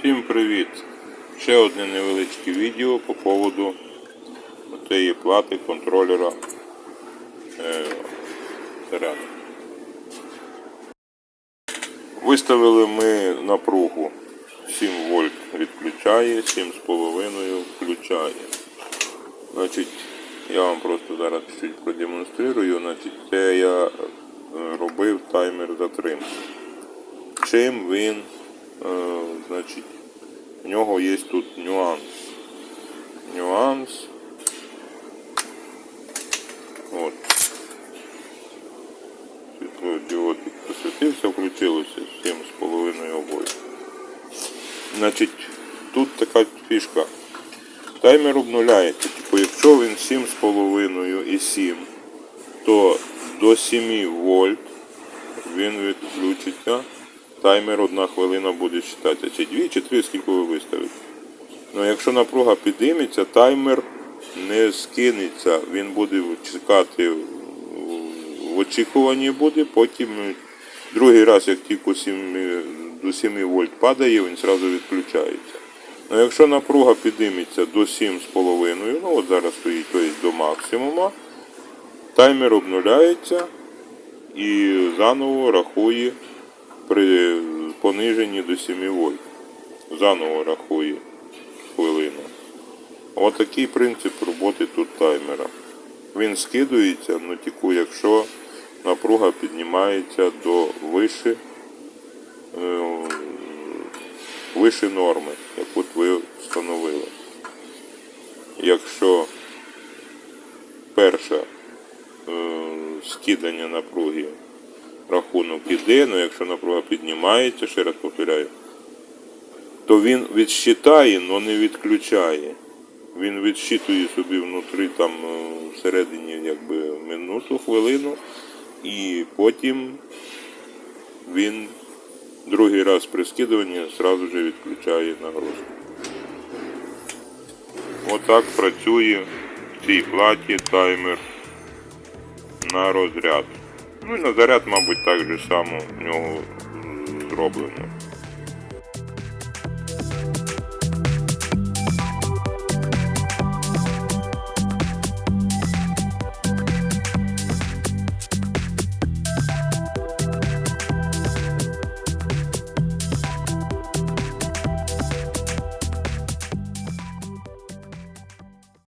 Всім привіт! Ще одне невеличке відео по поводу цієї плати контролера е, заряду. Виставили ми напругу 7 вольт відключає, 7,5 включає. Значить, я вам просто зараз чуть продемонструю. Значить, це я е, робив таймер затримки. Чим він, значить, в нього є тут нюанс. Нюанс. От. Світлодіодик посвітився, включилося 7,5 вольт. Значить, тут така фішка. Таймер обнуляється. Типу, якщо він 7,5 і 7, то до 7 вольт він відключиться. Таймер одна хвилина буде читати. Чи 2, чи 3, скільки ви виставите. Ну якщо напруга підійметься, таймер не скинеться, він буде чекати в очікуванні буде, потім другий раз, як тільки 7, до 7 вольт падає, він одразу відключається. Ну, якщо напруга підійметься до 7,5, ну от зараз стоїть тобто до максимума, таймер обнуляється і заново рахує при пониженні до 7 вольт. Заново рахує хвилину. Отакий принцип роботи тут таймера. Він скидується, ну тільки якщо напруга піднімається до вище, вище норми, як от ви встановили. Якщо перше е, скидання напруги рахунок іде, ну якщо напруга піднімається, ще раз повторяю, то він відсчитає, але не відключає. Він відсчитує собі внутрі там е, всередині якби минуту, хвилину, і потім він другий раз при скидуванні одразу ж відключає нагрузку. Отак працює в цій платі таймер на розряд. Ну і на заряд, мабуть, так же само в нього зроблено.